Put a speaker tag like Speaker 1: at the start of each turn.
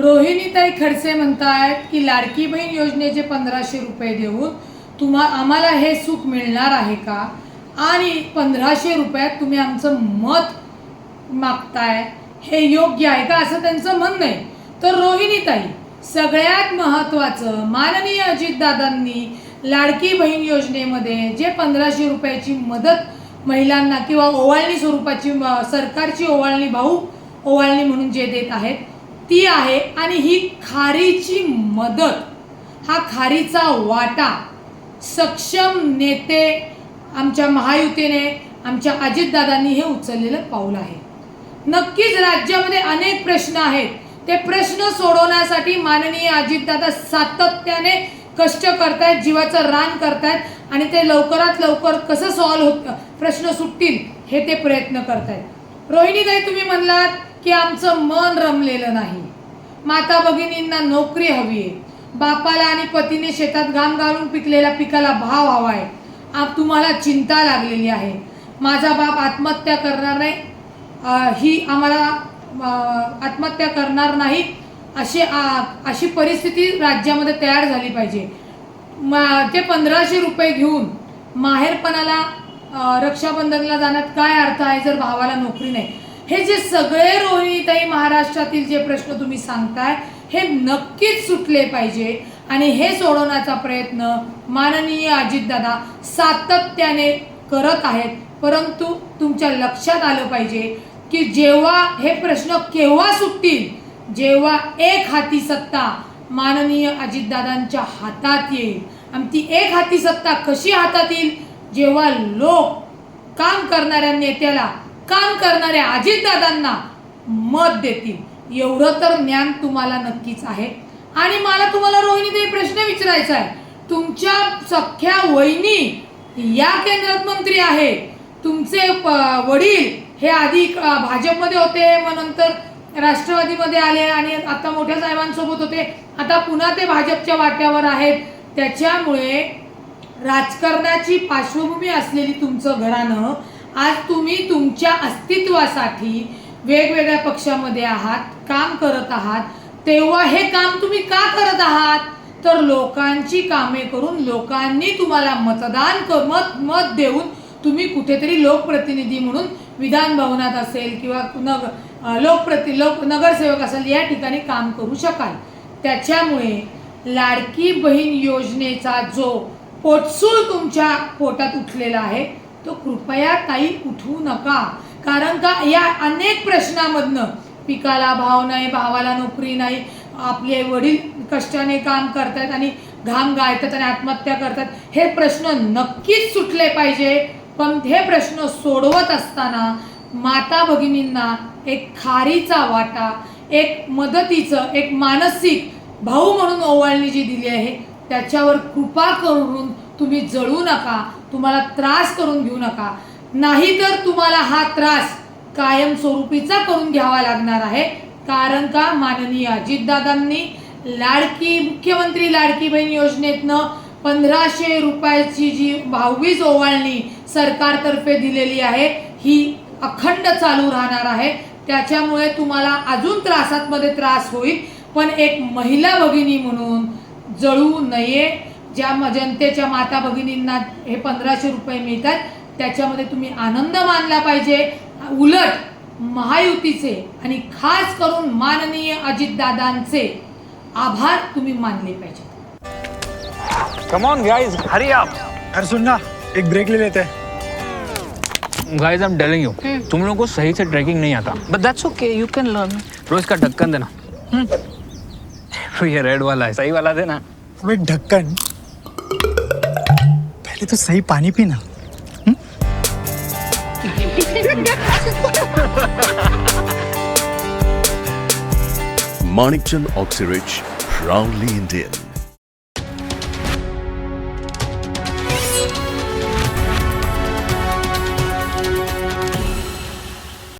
Speaker 1: रोहिणीताई खडसे म्हणतायत की लाडकी बहीण योजनेचे पंधराशे रुपये देऊन तुम्हा आम्हाला हे सुख मिळणार आहे का? आणि पंधराशे रुपयात तुम्ही आमचं मत मागताय हे योग्य आहे का? असं त्यांचं म्हणणं आहे. तर रोहिणीताई सगळ्यात महत्त्वाचं माननीय अजितदादांनी लाडकी बहीण योजनेमध्ये जे पंधराशे रुपयाची मदत महिलांना किंवा ओवाळणी स्वरूपाची सरकारची ओवाळणी भाऊ ओवाळणी म्हणून जे देत आहेत ती आहे आणि ही खारीची मदत हा खारीचा वाटा. सक्षम नेते आमच्या महायुतीने आमच्या अजितदादांनी हे उचललेलं पाऊल आहे. नक्कीच राज्यामध्ये अनेक प्रश्न आहेत. ते प्रश्न सोडवण्यासाठी माननीय अजितदादा सातत्याने कष्ट करतायत जीवाचं रान करतायत आणि ते लवकरात लवकर कसं सॉल्व्ह होत प्रश्न सुटतील हे ते प्रयत्न करतायत. रोहिणीताई तुम्ही म्हणलात की आमचं मन रमलेलं नाही. माता भगिनींना नोकरी हवी आहे. बापाला आणि पतीने शेतात घाम घालून पिकलेल्या पिकाला भाव हवा आहे. आ तुम्हाला चिंता लागलेली आहे. माझा बाप आत्महत्या करणार नाही. ही आम्हाला आत्महत्या करणार नाही अशी आ- अशी परिस्थिती राज्यामध्ये तयार झाली पाहिजे. मा- ते पंधराशे रुपये घेऊन माहेरपणाला रक्षाबंधनला जाण्यात काय अर्थ आहे जर भावाला नोकरी नाही? हे जे सगळे रोहिणीताई महाराष्ट्रातील जे प्रश्न तुम्ही सांगताय हे नक्कीच सुटले पाहिजे. आणि हे सोडवण्याचा प्रयत्न माननीय अजितदादा सातत्याने करत आहेत. परंतु तुमच्या लक्षात आलं पाहिजे की जेव्हा हे प्रश्न केव्हा सुटतील जेव्हा एक हाती सत्ता माननीय अजितदादांच्या हातात येईल. आणि ती एक हाती सत्ता कशी हातात येईल जेव्हा लोक काम करणाऱ्या नेत्याला काम करणाऱ्या अजितदादांना मत देतील. एवढं तर ज्ञान तुम्हाला नक्कीच आहे. आणि मला तुम्हाला रोहिणीताई प्रश्न विचारायचा आहे. तुमच्या सख्या वहिनी या केंद्रात मंत्री आहे. तुमचे प- वडील हे आधी भाजपमध्ये होते मग नंतर राष्ट्रवादीमध्ये आले आणि आता मोठ्या साहेबांसोबत होते. आता पुन्हा ते भाजपच्या वाट्यावर आहेत. त्याच्यामुळे राजकारणाची पार्श्वभूमी असलेली तुमचं घराणं आज तुम्ही तुमच्या अस्तित्वासाठी वेगवेगळ्या पक्षामध्ये आहात काम करत आहात तेव्हा हे काम तुम्ही का करत आहात? तर लोकांची कामे करून लोकांनी तुम्हाला मतदान कर मत मत देऊन तुम्ही कुठेतरी लोकप्रतिनिधी म्हणून विधान भवनात असेल किंवा नग लोकप्रति लोक नगरसेवक असेल या ठिकाणी काम करू शकाल. त्याच्यामुळे लाडकी बहीण योजनेचा जो पोटसूळ तुमच्या पोटात उठलेला आहे. तो कृपया ताई उठवू नका. कारण का या अनेक प्रश्नामधनं पिकाला भाव नाही भावाला नोकरी नाही आपले वडील कष्टाने काम करतात आणि घाम गाळतात आणि आत्महत्या करतात हे प्रश्न नक्कीच सुटले पाहिजे. पण हे प्रश्न सोडवत असताना माता भगिनींना एक खारीचा वाटा एक मदतीचं एक मानसिक भाऊ म्हणून ओवाळणी जी दिली आहे त्याच्यावर कृपा करून तुम्ही जळू नका तुम्हाला त्रास करून घेऊ नका. नाहीतर तुम्हाला हा त्रास कायमस्वरूपीचा करून घ्यावा लागणार आहे. कारण का? माननीय अजितदादांनी लाडकी मुख्यमंत्री लाडकी बहीण योजनेतनं पंधराशे रुपयाची जी भाववीज ओवाळणी सरकारतर्फे दिलेली आहे ही अखंड चालू राहणार आहे. त्याच्यामुळे तुम्हाला अजून त्रासातमध्ये त्रास होईल. पण एक महिला भगिनी म्हणून जळू नये. ज्या म- जनतेच्या माता भगिनींना हे पंधराशे रुपये मिळतात त्याच्यामध्ये तुम्ही आनंद मानला पाहिजे. उलट महायुतीचे आणि खास करून माननीय अजितदादांचे आभार तुम्ही मानले पाहिजे
Speaker 2: come on guys hurry up
Speaker 3: अरे सुन ना एक ब्रेक ले लेते. हैं
Speaker 2: guys I am telling you तुम लोगों को सही से ट्रैकिंग नहीं आता.
Speaker 4: But that's okay, you can learn.
Speaker 2: रोज का ढक्कन देना. ये रेड वाला है. सही वाला देना.
Speaker 3: अबे ढक्कन पहले तो सही पानी पीना
Speaker 5: Manikchand Oxyrich, proudly Indian.